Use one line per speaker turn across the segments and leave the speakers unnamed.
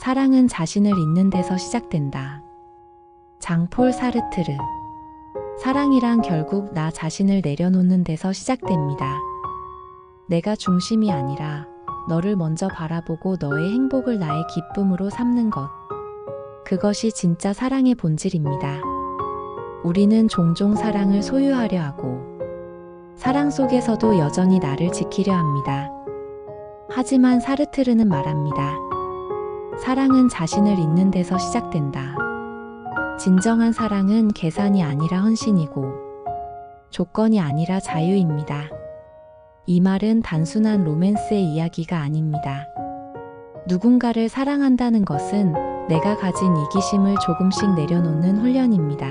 사랑은 자신을 잊는 데서 시작된다. 장폴 사르트르. 사랑이란 결국 나 자신을 내려놓는 데서 시작됩니다. 내가 중심이 아니라 너를 먼저 바라보고 너의 행복을 나의 기쁨으로 삼는 것. 그것이 진짜 사랑의 본질입니다. 우리는 종종 사랑을 소유하려 하고, 사랑 속에서도 여전히 나를 지키려 합니다. 하지만 사르트르는 말합니다. 사랑은 자신을 잊는 데서 시작된다. 진정한 사랑은 계산이 아니라 헌신이고, 조건이 아니라 자유입니다. 이 말은 단순한 로맨스의 이야기가 아닙니다. 누군가를 사랑한다는 것은 내가 가진 이기심을 조금씩 내려놓는 훈련입니다.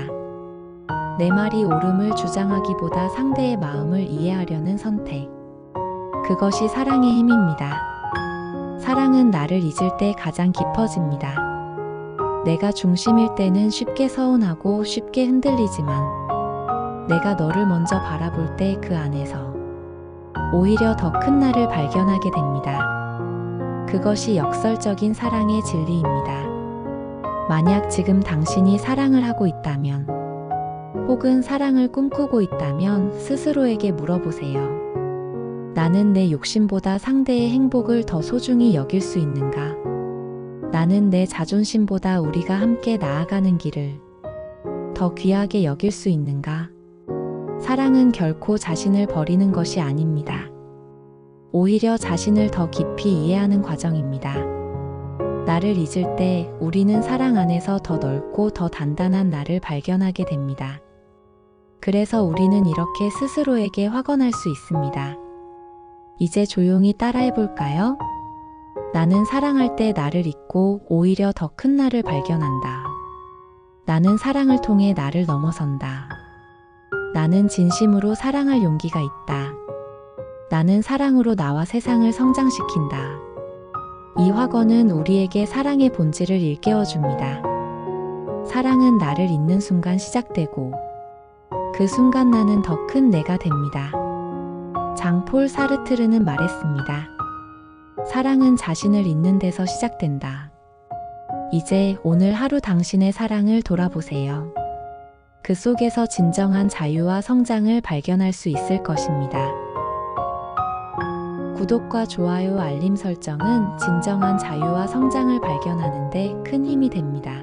내 말이 옳음을 주장하기보다 상대의 마음을 이해하려는 선택. 그것이 사랑의 힘입니다. 사랑은 나를 잊을 때 가장 깊어집니다. 내가 중심일 때는 쉽게 서운하고 쉽게 흔들리지만 내가 너를 먼저 바라볼 때 그 안에서 오히려 더 큰 나를 발견하게 됩니다. 그것이 역설적인 사랑의 진리입니다. 만약 지금 당신이 사랑을 하고 있다면, 혹은 사랑을 꿈꾸고 있다면 스스로에게 물어보세요. 나는 내 욕심보다 상대의 행복을 더 소중히 여길 수 있는가? 나는 내 자존심보다 우리가 함께 나아가는 길을 더 귀하게 여길 수 있는가? 사랑은 결코 자신을 버리는 것이 아닙니다. 오히려 자신을 더 깊이 이해하는 과정입니다. 나를 잊을 때 우리는 사랑 안에서 더 넓고 더 단단한 나를 발견하게 됩니다. 그래서 우리는 이렇게 스스로에게 확언할 수 있습니다. 이제 조용히 따라해 볼까요? 나는 사랑할 때 나를 잊고 오히려 더 큰 나를 발견한다. 나는 사랑을 통해 나를 넘어선다. 나는 진심으로 사랑할 용기가 있다. 나는 사랑으로 나와 세상을 성장시킨다. 이 확언은 우리에게 사랑의 본질을 일깨워 줍니다. 사랑은 나를 잊는 순간 시작되고 그 순간 나는 더 큰 내가 됩니다. 장폴 사르트르는 말했습니다. 사랑은 자신을 잊는 데서 시작된다. 이제 오늘 하루 당신의 사랑을 돌아보세요. 그 속에서 진정한 자유와 성장을 발견할 수 있을 것입니다. 구독과 좋아요, 알림 설정은 진정한 자유와 성장을 발견하는데 큰 힘이 됩니다.